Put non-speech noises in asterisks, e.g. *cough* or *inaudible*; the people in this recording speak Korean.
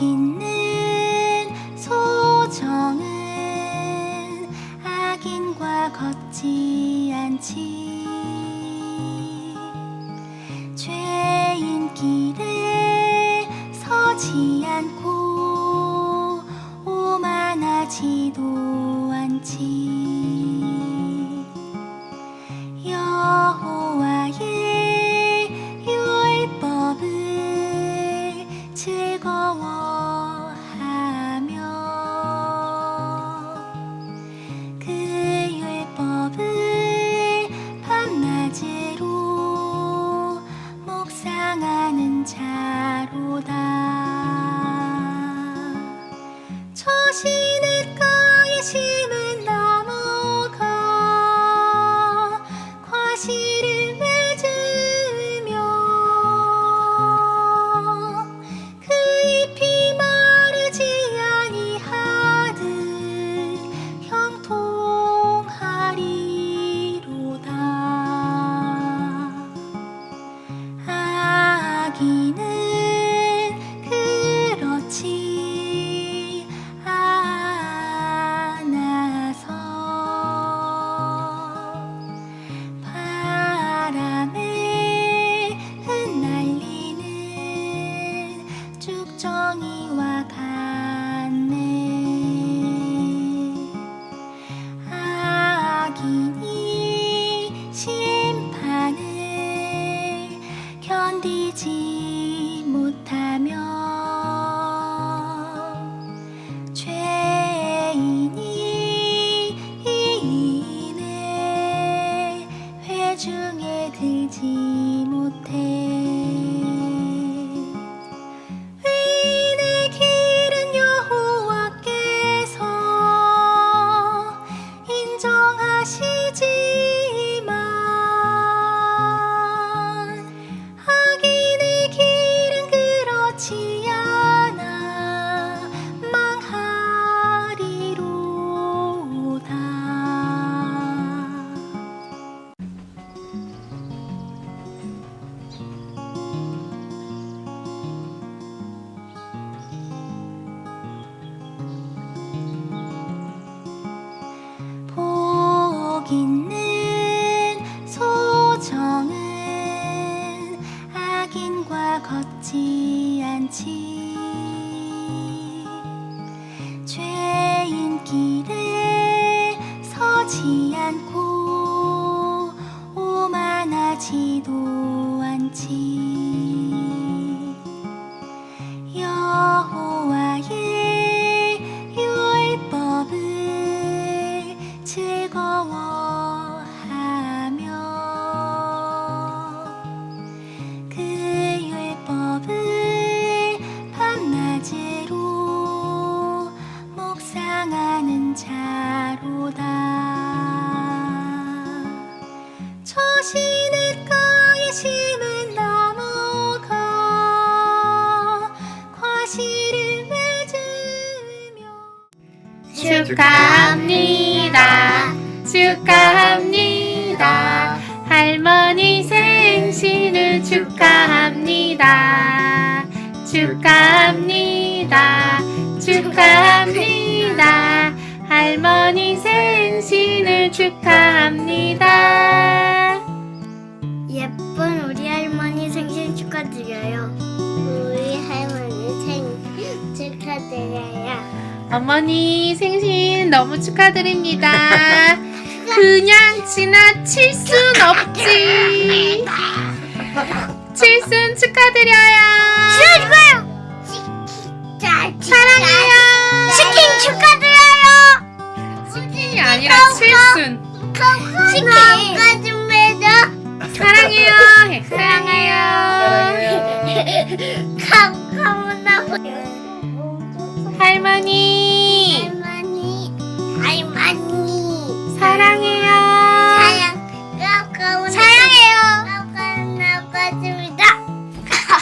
있는 소정은 악인과 걷지 않지. 저 시냇가에 심은 나무가 과실을 는 자로다. 저 시냇가에 심은 나무가 과실을 맺으며. 축하합니다. 축하합니다. 할머니 생신을 축하합니다. 축하합니다. 축하합니다 할머니 생신을 축하합니다 예쁜 우리 할머니 생신 축하드려요. 우리 할머니 생신 축하드려요. 어머니 생신 너무 축하드립니다. *laughs* 그냥 지나칠 순 없지. *laughs* 칠순 축하드려요. 축하드려요.